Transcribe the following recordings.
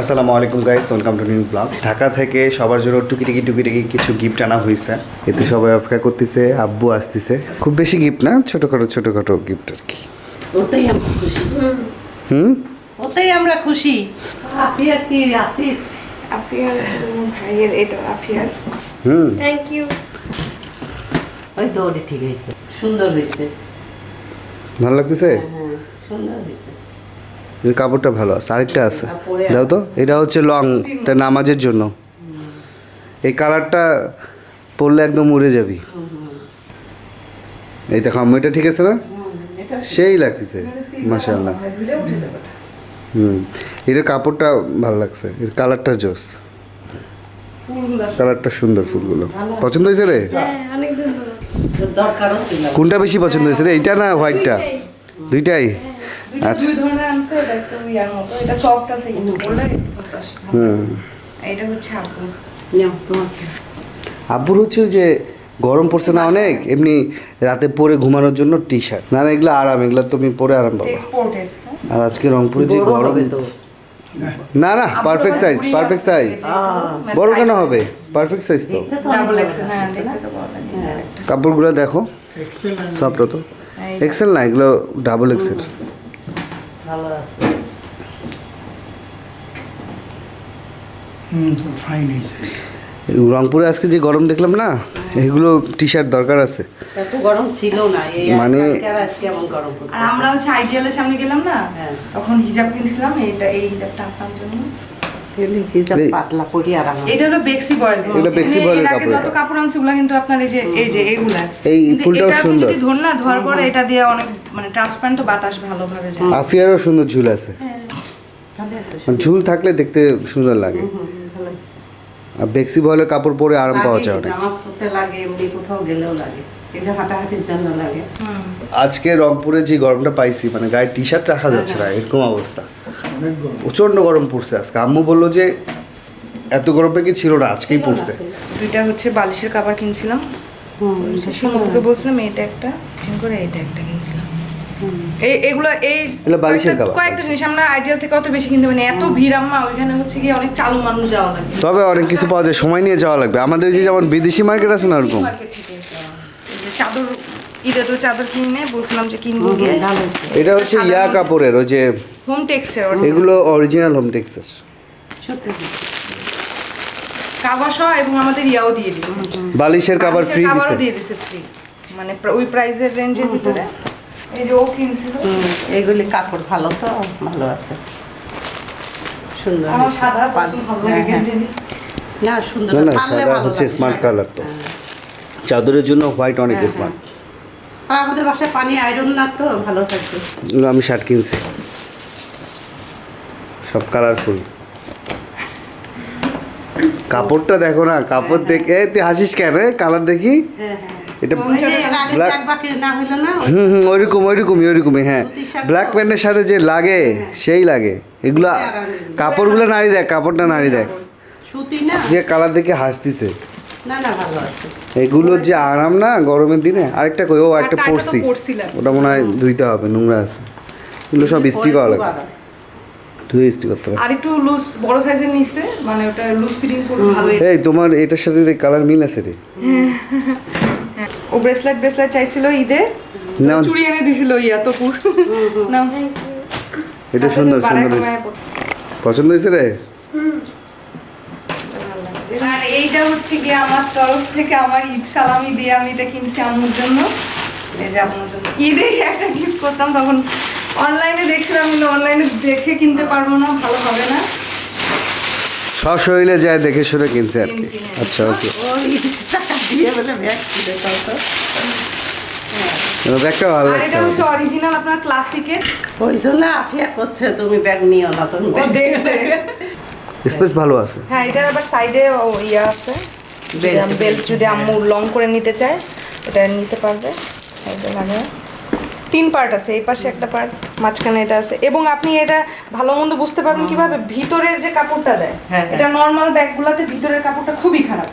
আসসালামু আলাইকুম guys welcome to new blog Dhaka থেকে সবার জন্য টুকিটিকি টুকিটিকি কিছু গিফট আনা হয়েছে এতে সবাই অপেক্ষা করতেছে আব্বু আসতেছে। খুব বেশি গিফট না ছোটোখাটো ছোটোখাটো গিফট আর কি। ওতেই আমরা খুশি। হুম? ওতেই আমরা খুশি। আপনি আর কি আসি আফিয়ার ভাইয়ের এটা আফিয়ার হুম। থ্যাংক ইউ ওই তো ঠিক হয়েছে সুন্দর হয়েছে ভালো লাগতেছে? হ্যাঁ সুন্দর হয়েছে কাপড়টা ভালো আছে আরেকটা আছে। দাও তো এটা হচ্ছে লং এটা নামাজের জন্য। এই কালারটা পরলে একদম উড়ে যাবি। এই দেখো আম্মু এটা ঠিক আছে না? সেই লাগতেছে মাশাআল্লাহ। হুম এটার কাপড়টা ভালো লাগছে এর কালারটা জোস। কালারটা সুন্দর ফুলগুলো। পছন্দ হয়েছে রে? হ্যাঁ অনেক ধন্যবাদ দরকারও ছিল। কোনটা বেশি পছন্দ হয়েছে রে এইটা না হোয়াইটটা? দুইটাই? আচ্ছা। দুই ধরনের আনছে এটা একটু ইয়ার মতো এটা সফট আছে কিন্তু বললে হুম। এটা হচ্ছে আপু নাও তোমারটা। আব্বুর হচ্ছে ওই যে গরম পড়ছে না অনেক এমনি রাতে পরে ঘুমানোর জন্য টি শার্ট না না এগুলো আরাম এগুলো তুমি পরে আরাম পাবা। এক্সপোর্টেড আর আজকে রংপুরে যে গরম না না পারফেক্ট সাইজ পারফেক্ট সাইজ বড় কেন হবে? পারফেক্ট সাইজ তো। হ্যাঁ লাগে কাপড়গুলো দেখো। সব তো এক্সেল না এগুলো ডাবল এক্সেল ভালো আছে। হুম ফাইন হয়েছে রংপুরে আজকে যে গরম দেখলাম না এগুলো টি শার্ট দরকার আছে। এত গরম ছিল না মানে- আর গরম আমরা হচ্ছে আইডিয়ালের সামনে গেলাম না হ্যাঁ। তখন হিজাব কিনছিলাম এটা এই হিজাবটা আপনার জন্য। পাতলা আরাম এটা হলো বেক্সি বয়েল। এটা বেক্সি বয়েলের কাপড়। যত কাপড় কিন্তু আপনার এই যে এই যে এগুলা। এই ফুলটাও সুন্দর। যদি ধর না ধোয়ার পরে এটা দিয়ে অনেক মানে ট্রান্সপারেন্ট বাতাস ভালোভাবে যায়। আফিয়ারও সুন্দর ঝুল আছে। আছে। মানে ঝুল থাকলে দেখতে সুন্দর লাগে। হুম, ভালো আছে। আর বেক্সি বয়েলের কাপড় পরে আরাম পাওয়া যায় অনেক। লাগে এমনি কোথাও গেলেও লাগে। এই যে হাঁটাহাঁটির জন্য লাগে। আজকে রংপুরে যে গরমটা পাইছি মানে গায়ে টি শার্ট রাখা যাচ্ছে না এরকম অবস্থা। অনেক গরম। প্রচণ্ড গরম পড়ছে আজকে। আম্মু বলল যে এত গরমটা কি ছিল না আজকেই পড়ছে। দুইটা হচ্ছে বালিশের কাবার কিনছিলাম। শিমুকে বলছিলাম এটা একটা চিন করে এইটা একটা কিনছিলাম। এই এগুলো এই কয়েকটা- জিনিস আমরা আইডিয়াল থেকে অত বেশি কিনতে পারি এত ভিড় আম্মা ওইখানে হচ্ছে কি অনেক চালু মানুষ যাওয়া লাগে। তবে অনেক কিছু পাওয়া যায় সময় নিয়ে যাওয়া লাগবে। আমাদের যে যেমন বিদেশি মার্কেট আছে না ওরকম মার্কেট থেকে এই যে চাদর ঈদে তো চাদর কিনে বলছিলাম যে কিনবো গিয়ে। এটা হচ্ছে ইয়া কাপড়ের ওই যে হোম টেক্সের এগুলো অরিজিনাল হোম টেক্সের সত্যি। সহ এবং আমাদের ইয়াও দিয়ে দিল বালিশের কাবার ফ্রি দিছে? দিয়ে দিছে ফ্রি মানে ওই প্রাইসের রেঞ্জের ভিতরে। এই যে ও কিনছিল। এগুলি কাপড় ভালো তো ভালো আছে। সুন্দর আমার সাদা পছন্দ ভালো হ্যাঁ, লাগে হ্যাঁ। না সুন্দর না সাদা হচ্ছে স্মার্ট। কালার তো। চাদরের জন্য হোয়াইট অনেক হ্যাঁ, স্মার্ট আর আমাদের বাসায় পানি আয়রন না তো ভালো থাকবে। এগুলো আমি শার্ট কিনছি। সব কালারফুল কাপড়টা দেখো না কাপড় দেখে তুই হাসিস কেন? কালার দেখি। এটা ব্ল্যাক হুম হুম ওইরকম ওইরকমই ওইরকমই হ্যাঁ। ব্ল্যাক প্যান্টের সাথে যে লাগে সেই লাগে। এগুলো কাপড়গুলো নারী দেখ কাপড়টা নারী দেখ। যে কালার দেখে হাসতিছে। না না ভালো আছে। এগুলোর যে আরাম না গরমের দিনে? আরেকটা কই ও একটা তো পরছিলাম। ওটা মনে হয় ধুইতে হবে নোংরা আছে। এগুলো সব ইস্ত্রি করা লাগে। ধুয়ে ইস্ত্রি করতে হবে। আর একটু লুজ বড় সাইজের নিচ্ছে মানে ওটা লুজ ফিটিং করলে ভালো। এই তোমার এটার সাথে যে কালার মিল আছে রে? ও ব্রেসলেট ব্রেসলেট চাইছিল ঈদে। নাও। চুরি এনে দিছিল ইয়া তপুর নাও। থ্যাংক এটা সুন্দর সুন্দর হয়েছে। পছন্দ হয়েছে রে? এইটা হচ্ছে গিয়ে আমার তরফ থেকে আমার ঈদ সালামি দিয়ে আমি এটা কিনছি আম্মুর জন্য। এই যে আপনার জন্য। ঈদে একটা গিফট করতাম তখন অনলাইনে দেখছিলাম কিন্তু অনলাইনে দেখে কিনতে পারব না ভালো হবে না। সশরীরে যায় দেখে শুনে কিনছে আর কি। হ্যাঁ। আচ্ছা ওকে। ব্যাগটা ভালো লাগছে হচ্ছে অরিজিনাল আপনার ক্লাসিকের ওই জন্য আফিয়া করছে তুমি ব্যাগ নিও না তুমি দেখছে। স্পেস ভালো আছে। হ্যাঁ এটার আবার সাইডে ইয়া আছে. বেল্ট যদি আম্মু লং করে নিতে চায় এটা নিতে পারবে। এটা লাগে তিন পার্ট আছে এই পাশে একটা পার্ট মাঝখানে এটা আছে। এবং আপনি এটা ভালো মন্দ বুঝতে পারবেন কীভাবে? ভিতরের যে কাপড়টা দেয় হ্যাঁ, হ্যাঁ। এটা নর্মাল ব্যাগগুলোতে ভিতরের কাপড়টা খুবই খারাপ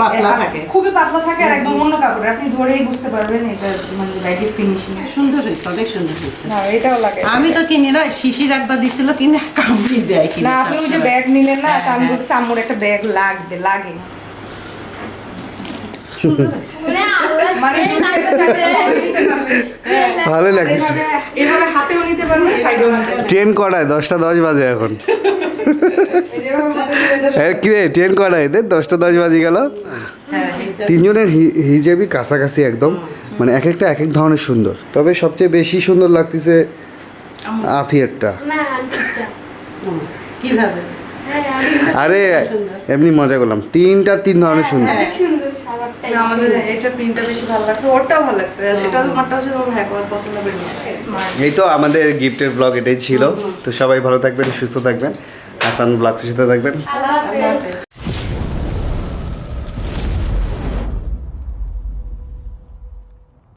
পাতলা থাকে। খুবই পাতলা থাকে আর একদম অন্য কাপড়। আপনি ধরেই বুঝতে পারবেন এটা মানে ব্যাগের ফিনিশিং সুন্দর হয়েছে অনেক সুন্দর হয়েছে। না এটাও লাগে। আমি তো কিনি না শিশির একবার দিছিল কিনে কামড়ি দেয় কিনে না আপনি ওই যে ব্যাগ নিলেন না হ্যাঁ, আমি। বলছি আম্মুর একটা ব্যাগ লাগবে লাগে। নিতে লাগছে। ট্রেন কটায় দশটা দশ বাজে এখন এই যে এভাবে হাতে নিয়ে এটা হ্যাঁ কি রে ট্রেন কটায় এদের দশটা দশ বাজে গেল। হ্যাঁ তিনজনের হি- হিজাবই কাছাকাছি একদম। মানে এক একটা এক এক ধরনের সুন্দর। তবে সবচেয়ে বেশি সুন্দর লাগতেছে আফিয়ারটা। আরে এমনি মজা করলাম। তিনটা তিন ধরনের সুন্দর। না, আমাদের এটা প্রিন্টটা বেশি ভালো লাগছে ওরটাও ভালো লাগছে। এটা তোমারটা হচ্ছে তোমার ভাই পছন্দ করে নিয়ে আসছে। স্মার্ট এই তো আমাদের গিফটের ব্লগ এটাই ছিল। তো সবাই ভালো থাকবেন সুস্থ থাকবেন। হাসান ব্লগ সাথে থাকবেন।